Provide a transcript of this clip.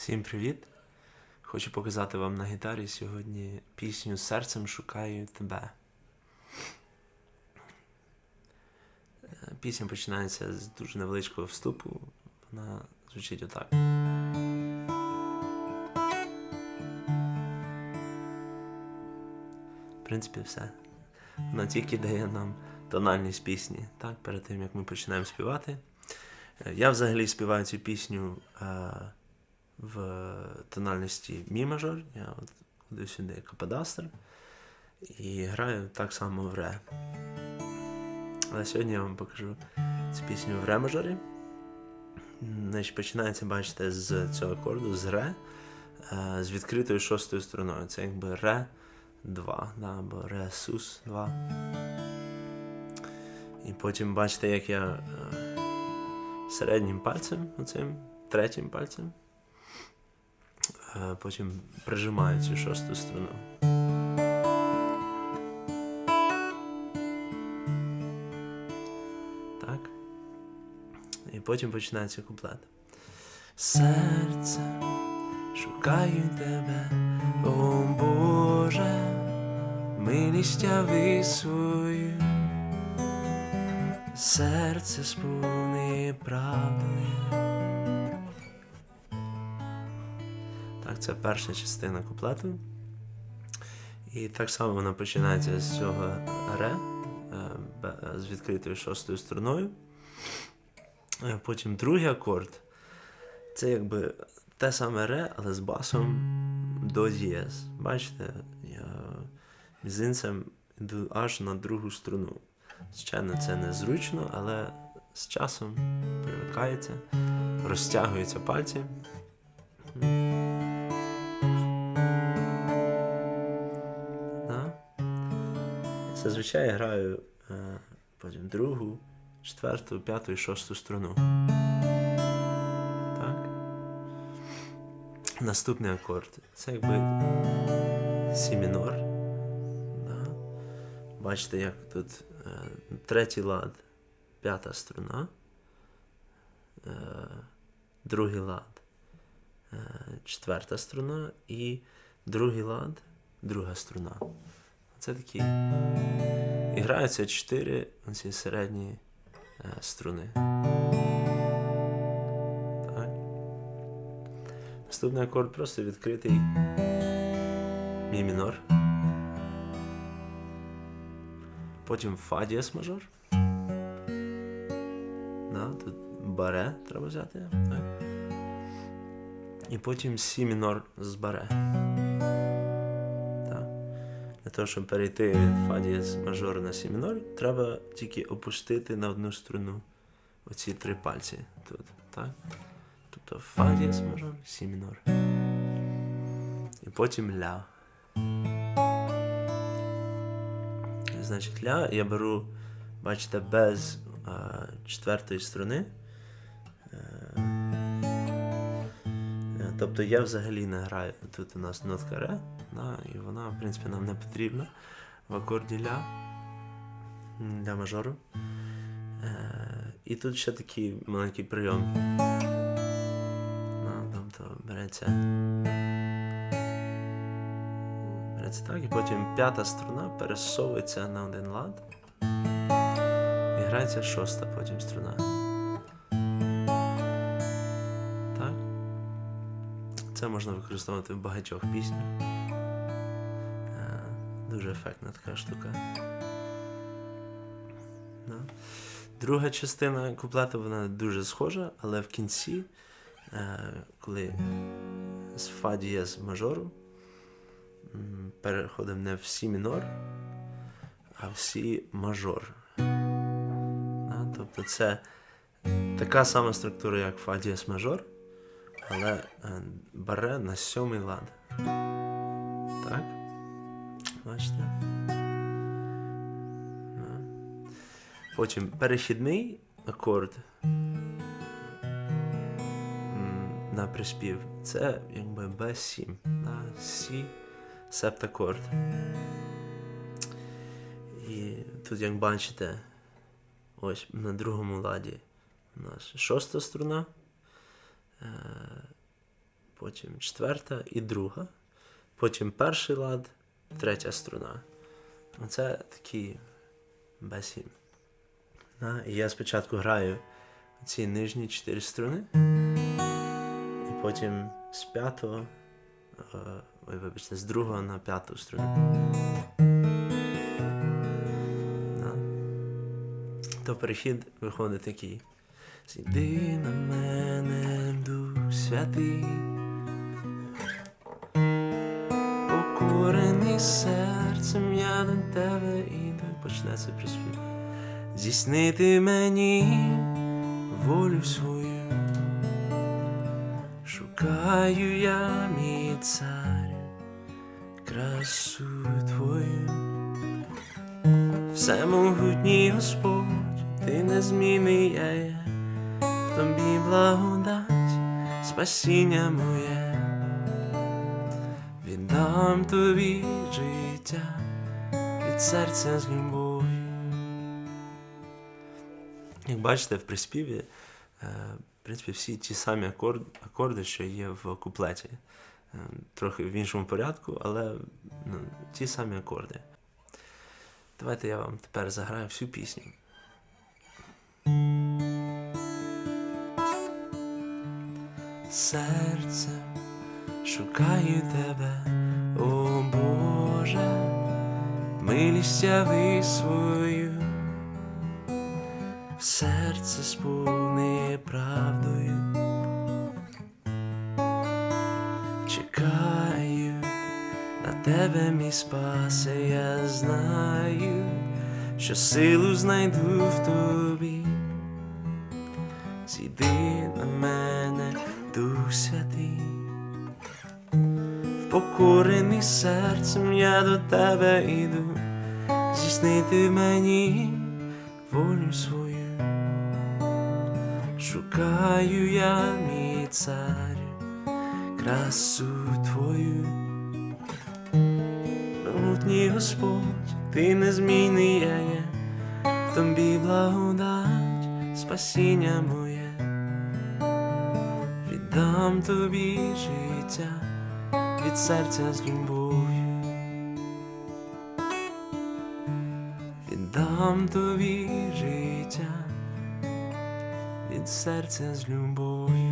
Всім привіт! Хочу показати вам на гітарі сьогодні пісню Серцем шукаю тебе. Е, Пісня починається з дуже невеличкого вступу. Вона звучить отак. В принципі, все. Вона тільки дає нам тональність пісні, так, перед тим як ми починаємо співати. Е, Я взагалі співаю цю пісню е, в тональності мі мажор. Я от кладу сюди каподастр і граю так само в ре. Але сьогодні я вам покажу цю пісню в ре мажорі. Значить, починається, бачите, з цього акорду, з ре, е, з відкритою шостою струною. Це якби ре 2, да, або ре сус 2. І потім бачите, як я е, середнім пальцем, оцим третім пальцем, потім прижимаю цю шосту струну. Так. І потім починається куплет. Серцем шукаю тебе, о Боже, милість свою. Серце сповнене правдою. Це перша частина куплету. І так само вона починається з цього ре, е, з відкритою шостою струною. Е, Потім другий акорд. Це якби те саме ре, але з басом до дієз. Бачите, я мізинцем йду аж на другу струну. Звичайно, це незручно, але з часом привикається, розтягуються пальці. Зазвичай я граю е, потім другу, четверту, п'яту і шосту струну. Так. Наступний акорд. Це якби сі мінор. Да. Бачите, як тут е, третій лад, п'ята струна, е, другий лад, четверта струна і другий лад, друга струна. Це такі. І граються чотири ці середні е, струни. Так. Наступний акорд просто відкритий мі мінор. Потім фа дієс мажор. Да, тут баре треба взяти. Так. І потім сі мінор з баре. Того, щоб перейти від фа дієс мажор на сі мінор, треба тільки опустити на одну струну оці три пальці тут. Так? Тобто фа дієс мажор, сі мінор. І потім ля. Значить, ля я беру, бачите, без е, четвертої струни. Е, тобто я взагалі не граю. Тут у нас нотка ре, да, і вона, в принципі, нам не потрібна в акорді ля для мажору. Е, і тут ще такий маленький прийом. Да, тобто береться. Береться так, і потім п'ята струна пересовується на один лад. І грається шоста потім струна. Так. Це можна використовувати в багатьох піснях. Дуже ефектна така штука. Да. Друга частина куплету вона дуже схожа, але в кінці, е, коли з фа дієз мажору, переходимо не в сі мінор, а в сі мажор. А, тобто це така сама структура, як фа дієс мажор, але е, бере на сьомий лад. Так? Бачите? Потім перехідний акорд на приспів. Це якби Б7. Да? Сі септакорд. І тут, як бачите, ось на другому ладі у нас шоста струна. Е, потім четверта і друга, потім перший лад, третя струна. Оце такі бесі. Да? І я спочатку граю ці нижні чотири струни, і потім з п'ятого, е, ой, вибачте, з другого на п'яту струну. То перехід виходить такий. Зійди на мене, Дух Святий, покорений серцем, я до тебе іду. Почнеться приспів. Здійснити мені волю свою, шукаю я, мій цар, красу твою. Всемогутній Господь, ти незмінний я є, тобі благодать, спасіння моє, віддам тобі життя від серця з любов'ю. Як бачите, в приспіві, е, в принципі, всі ті самі акорд, акорди, що є в куплеті. Е, Трохи в іншому порядку, але ну, ті самі акорди. Давайте я вам тепер заграю всю пісню. Серцем шукаю тебе, о Боже, милість яви свою, серце сповни правдою. Чекаю на тебе, мій спасе, я знаю, що силу знайду в тобі. Зійди на мене, Дух Святий, впокорений серцем я до тебе іду, здійснити мені волю свою, шукаю я, мій царю, красу твою. Могутній Господь, ти незмінний я є, тобі благодать, спасіння моє, віддам тобі життя від серця з любов'ю, віддам тобі життя від серця з любов'ю.